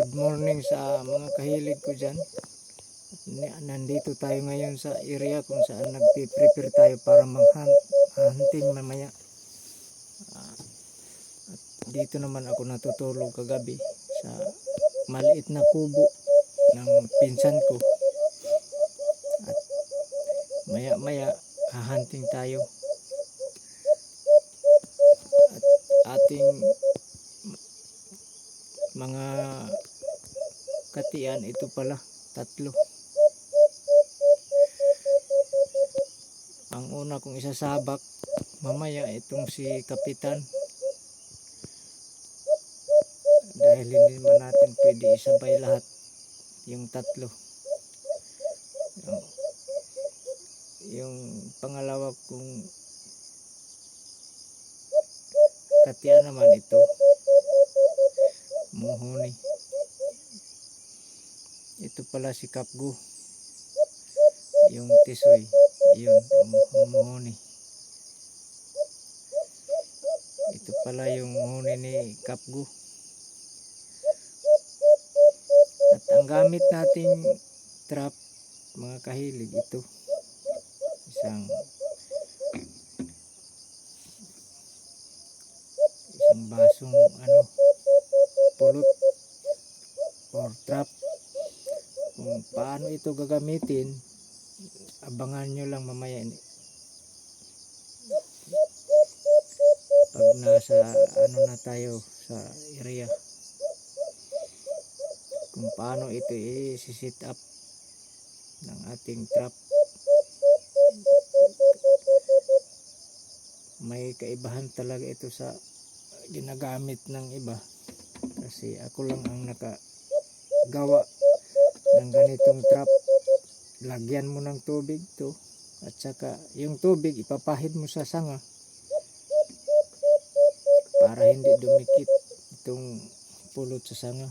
Good morning sa mga kahilig ko dyan. Nandito tayo ngayon sa area kung saan nagpiprepare tayo para mag-hunting mamaya. Ah, at dito naman ako natutulog kagabi sa maliit na kubo ng pinsan ko. At maya maya hahunting tayo. At ating mga katian ito pala tatlo. Ang una kong isasabak mamaya itong si kapitan. Dahil hindi man natin pwede isabay lahat yung tatlo. Yung, pangalawa kong katian naman ito. Muhuni pala si Kapgo yung tisoy. Yun humuhuni ito pala yung huni ni Kapgo at ang gamit nating trap mga kahilig ito. Isang isang basong ano pulot or trap kung paano ito gagamitin abangan nyo lang mamaya pag nasa ano na tayo sa area. Kung paano ito i-sit up ng ating trap. May kaibahan talaga ito sa ginagamit ng iba. Kasi ako lang ang nakagawa ng ganitong trap lagyan mo ng tubig to. At saka yung tubig ipapahid mo sa sanga. Para hindi dumikit itong pulot sa sanga.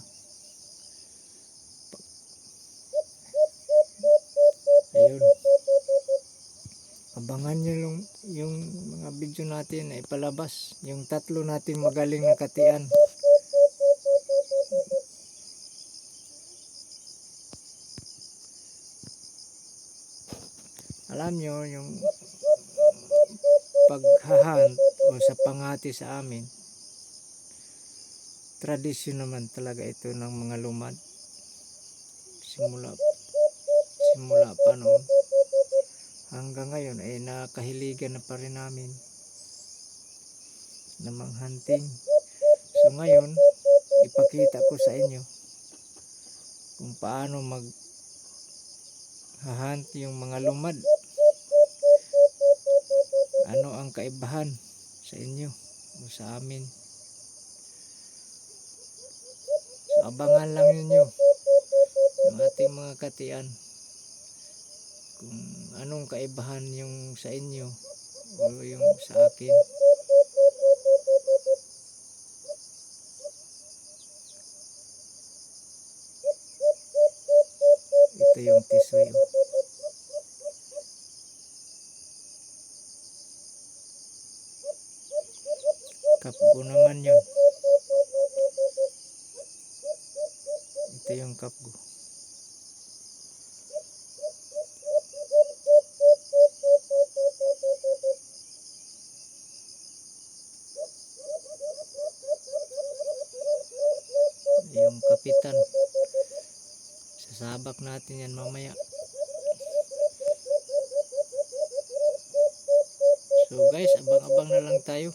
Ayun. Abangan nyo yung, yung mga video natin na ipalabas. Yung tatlo natin magaling na katian alam nyo yung paghahunt o sa pangati sa amin tradisyon naman talaga ito ng mga lumad. Simula simula pa noon. Hanggang ngayon ay nakahiligan na pa rin namin na hunting. So ngayon ipakita ko sa inyo kung paano mag hahunt yung mga lumad ang kaibahan sa inyo o sa amin. So abangan lang ninyo yung ating mga katian kung anong kaibahan yung sa inyo o yung sa akin. Ito yung tisoy oh. Kapgo naman yun. Ito yung kapgo yung kapitan. Sasabak natin yan mamaya. So guys abang abang na lang tayo